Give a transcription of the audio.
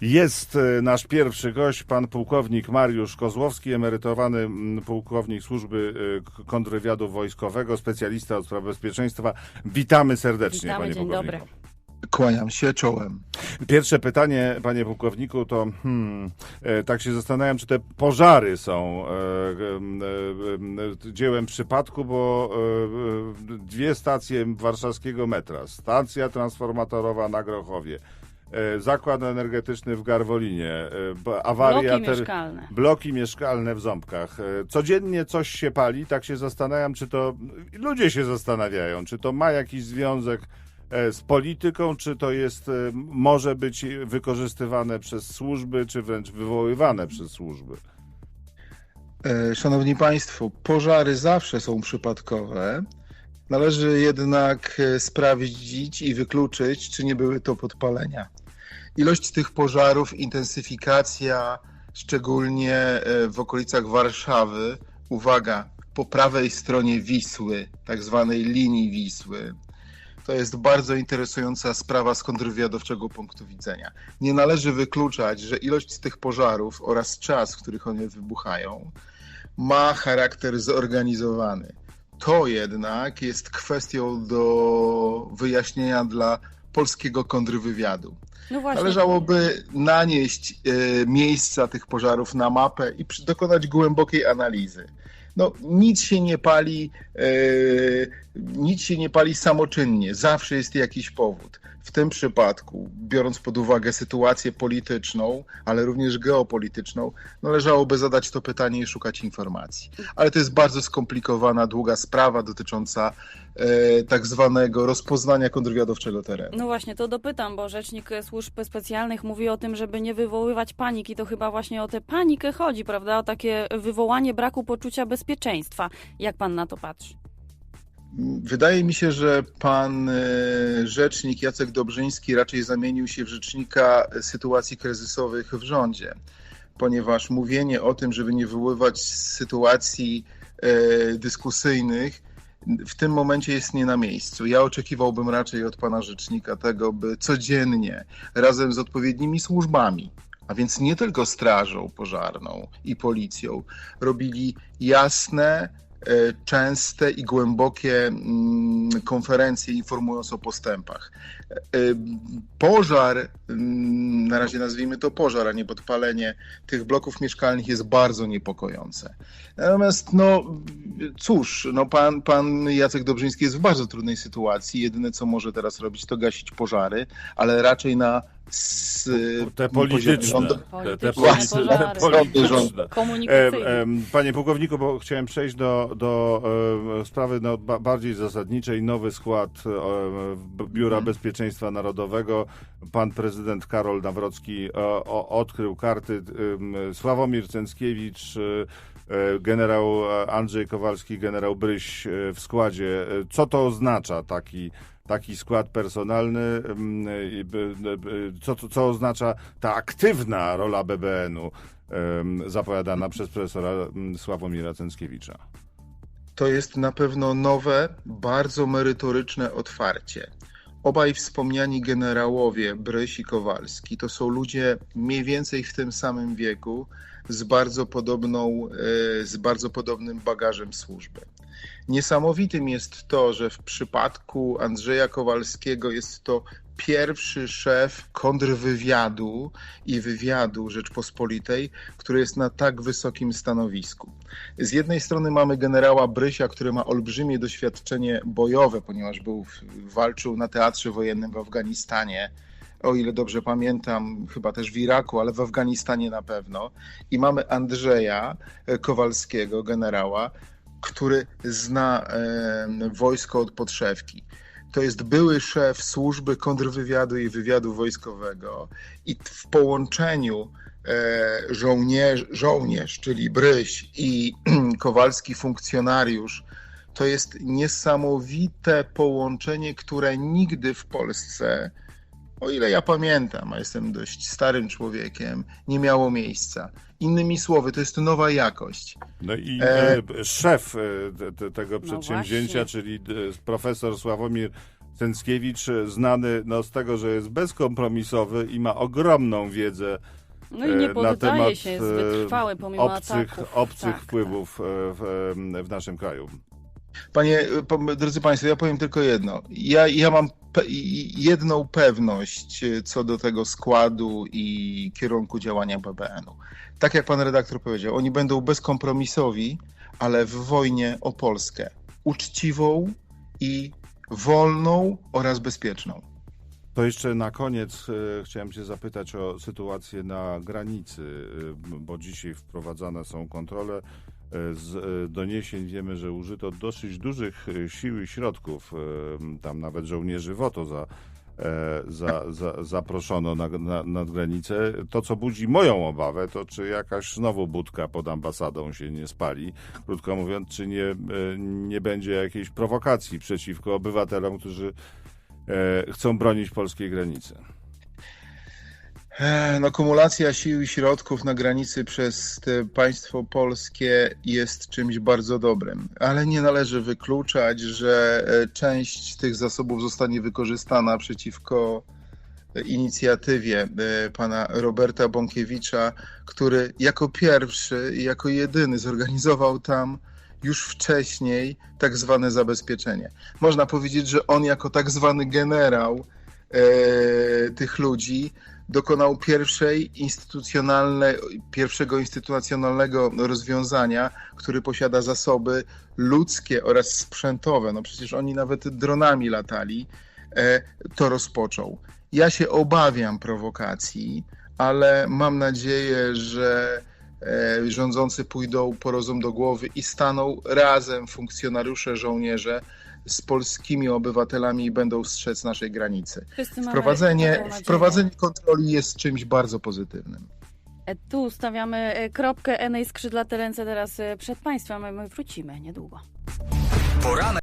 Jest e, nasz pierwszy gość, pan pułkownik Mariusz Kozłowski, emerytowany pułkownik służby e, kontrwywiadu wojskowego, specjalista od spraw bezpieczeństwa. Witamy serdecznie, Witamy, panie dzień pułkowniku. dobry. Kłaniam się czołem. Pierwsze pytanie, panie pułkowniku, to hmm, e, tak się zastanawiam, czy te pożary są e, e, e, dziełem przypadku, bo dwie stacje warszawskiego metra, stacja transformatorowa na Grochowie, zakład energetyczny w Garwolinie, e, awaria Bloki mieszkalne. bloki mieszkalne w Ząbkach. E, Codziennie coś się pali, tak się zastanawiam, czy to ludzie się zastanawiają, czy to ma jakiś związek e, z polityką, czy to jest, e, może być wykorzystywane przez służby, czy wręcz wywoływane przez służby. E, Szanowni Państwo, pożary zawsze są przypadkowe. Należy jednak e, sprawdzić i wykluczyć, czy nie były to podpalenia. Ilość tych pożarów, intensyfikacja, szczególnie e, w okolicach Warszawy, uwaga, po prawej stronie Wisły, tak zwanej linii Wisły, to jest bardzo interesująca sprawa z kontrwywiadowczego punktu widzenia. Nie należy wykluczać, że ilość tych pożarów oraz czas, w których one wybuchają, ma charakter zorganizowany. To jednak jest kwestią do wyjaśnienia dla polskiego kontrwywiadu. No właśnie. Należałoby nanieść e, miejsca tych pożarów na mapę i dokonać głębokiej analizy. No, nic się nie pali, e, nic się nie pali samoczynnie, zawsze jest jakiś powód. W tym przypadku, biorąc pod uwagę sytuację polityczną, ale również geopolityczną, należałoby zadać to pytanie i szukać informacji. Ale to jest bardzo skomplikowana, długa sprawa dotycząca e, tak zwanego rozpoznania kontrwywiadowczego terenu. No właśnie, to dopytam, bo rzecznik służb specjalnych mówi o tym, żeby nie wywoływać paniki. To chyba właśnie o tę panikę chodzi, prawda? O takie wywołanie braku poczucia bezpieczeństwa. Jak pan na to patrzy? Wydaje mi się, że pan e, rzecznik Jacek Dobrzyński raczej zamienił się w rzecznika sytuacji kryzysowych w rządzie, ponieważ mówienie o tym, żeby nie wywoływać sytuacji e, dyskusyjnych, w tym momencie jest nie na miejscu. Ja oczekiwałbym raczej od pana rzecznika tego, by codziennie razem z odpowiednimi służbami, a więc nie tylko Strażą Pożarną i Policją, robili jasne, częste i głębokie mm, konferencje informując o postępach. E, Pożar, mm, na razie nazwijmy to pożar, a nie podpalenie tych bloków mieszkalnych jest bardzo niepokojące. Natomiast, no cóż, no pan, pan Jacek Dobrzyński jest w bardzo trudnej sytuacji. Jedyne, co może teraz robić, to gasić pożary, ale raczej na s, Te poziomie polityczne. Te, te Polityczne polityczne. Komunikacyjnie. Em, em, Panie pułkowniku, bo chciałem przejść do, do e, sprawy no, ba, bardziej zasadniczej. Nowy skład e, Biura Mhm. Bezpieczeństwa Narodowego. Pan prezydent Karol Nawrocki e, o, odkrył karty. Sławomir Cęckiewicz, e, e, generał Andrzej Kowalski, generał Bryś e, w składzie. E, Co to oznacza taki taki skład personalny, b- co, co, oznacza ta aktywna rola BBN-u zapowiadana przez profesora em, Sławomira Cęckiewicza. To jest na pewno nowe, bardzo merytoryczne otwarcie. Obaj wspomniani generałowie, Bryś i Kowalski, to są ludzie mniej więcej w tym samym wieku, z bardzo, podobną, e, z bardzo podobnym bagażem służby. Niesamowitym jest to, że w przypadku Andrzeja Kowalskiego jest to pierwszy szef kontrwywiadu i wywiadu Rzeczpospolitej, który jest na tak wysokim stanowisku. Z jednej strony mamy generała Brysia, który ma olbrzymie doświadczenie bojowe, ponieważ był, walczył na teatrze wojennym w Afganistanie, o ile dobrze pamiętam, chyba też w Iraku, ale w Afganistanie na pewno. I mamy Andrzeja e, Kowalskiego, generała, który zna wojsko od podszewki. To jest były szef służby kontrwywiadu i wywiadu wojskowego i w połączeniu e, żołnierz, żołnierz, czyli Bryś i Kowalski funkcjonariusz, to jest niesamowite połączenie, które nigdy w Polsce, o ile ja pamiętam, a jestem dość starym człowiekiem, nie miało miejsca. Innymi słowy, to jest nowa jakość. No i E, e, szef e, te, te, tego No przedsięwzięcia, właśnie. czyli e, profesor Sławomir Cęckiewicz, znany no, z tego, że jest bezkompromisowy i ma ogromną wiedzę No i nie na temat się, jest wytrwały pomimo obcych, ataków. obcych Tak, wpływów e, w, w naszym kraju. Panie, po- drodzy Państwo, ja powiem tylko jedno. Ja, ja mam jedną pewność e, co do tego składu i kierunku działania BBN-u. Tak jak pan redaktor powiedział, oni będą bezkompromisowi, ale w wojnie o Polskę. Uczciwą i wolną oraz bezpieczną. To jeszcze na koniec e, chciałem Cię zapytać o sytuację na granicy, e, bo dzisiaj wprowadzane są kontrole. Z e, doniesień wiemy, że użyto dosyć dużych e, sił i środków. e, Tam nawet żołnierzy WOTO za, za, za, zaproszono na, na, nad granicę. To, co budzi moją obawę, to czy jakaś znowu budka pod ambasadą się nie spali. Krótko mówiąc, czy nie, nie będzie jakiejś prowokacji przeciwko obywatelom, którzy chcą bronić polskiej granicy. No, kumulacja sił i środków na granicy przez państwo polskie jest czymś bardzo dobrym, ale nie należy wykluczać, że e, część tych zasobów zostanie wykorzystana przeciwko inicjatywie e, pana Roberta Bąkiewicza, który jako pierwszy i jako jedyny zorganizował tam już wcześniej tak zwane zabezpieczenie. Można powiedzieć, że on jako tak zwany generał tych ludzi dokonał pierwszej instytucjonalnej, pierwszego instytucjonalnego rozwiązania, który posiada zasoby ludzkie oraz sprzętowe. No przecież oni nawet dronami latali, e, to rozpoczął. Ja się obawiam prowokacji, ale mam nadzieję, że e, rządzący pójdą po rozum do głowy i staną razem funkcjonariusze, żołnierze z polskimi obywatelami i będą strzec naszej granicy. Wprowadzenie, wprowadzenie kontroli jest czymś bardzo pozytywnym. E, Tu stawiamy e, kropkę Enej skrzydlate ręce teraz e, przed Państwem, a my wrócimy niedługo. Poranek